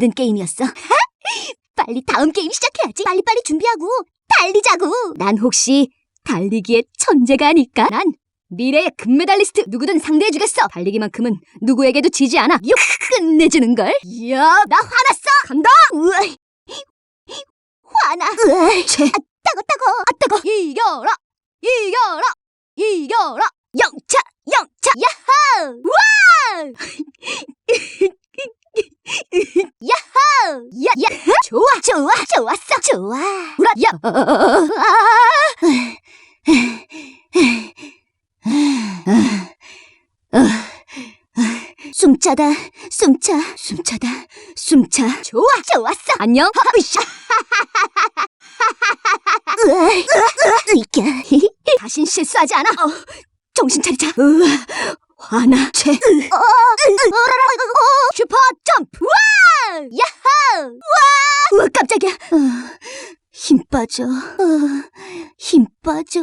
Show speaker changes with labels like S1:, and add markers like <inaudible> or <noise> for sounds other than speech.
S1: 힘든 게임이었어. <laughs> 빨리 다음 게임 시작해야지. 빨리빨리 준비하고 달리자고. 난 혹시 달리기의 천재가 아닐까? 난 미래의 금메달리스트 누구든 상대해주겠어. 달리기만큼은 누구에게도 지지 않아. 육 끝내주는 걸. 이야, 나 화났어. 간다. 우와, 화나. 으아, 쟤. 아, 따고 따고. 아 따고. 이겨라. 이겨라. 이겨라. 영차, 영차. 야호. 와. 야호! 야, 야, 좋아, 좋아, 좋아. 우라, 야, 숨차다, 숨차, 숨차다, 숨차. 좋아, 좋았어. 안녕. 으쌰. 이게 다신 실수하지 않아. 어, 정신 차리자. 으아, 화나. 채. 슈퍼 점프! 와! 야호! 와! 우와, 깜짝이야. 빠져. 어, 힘 빠져.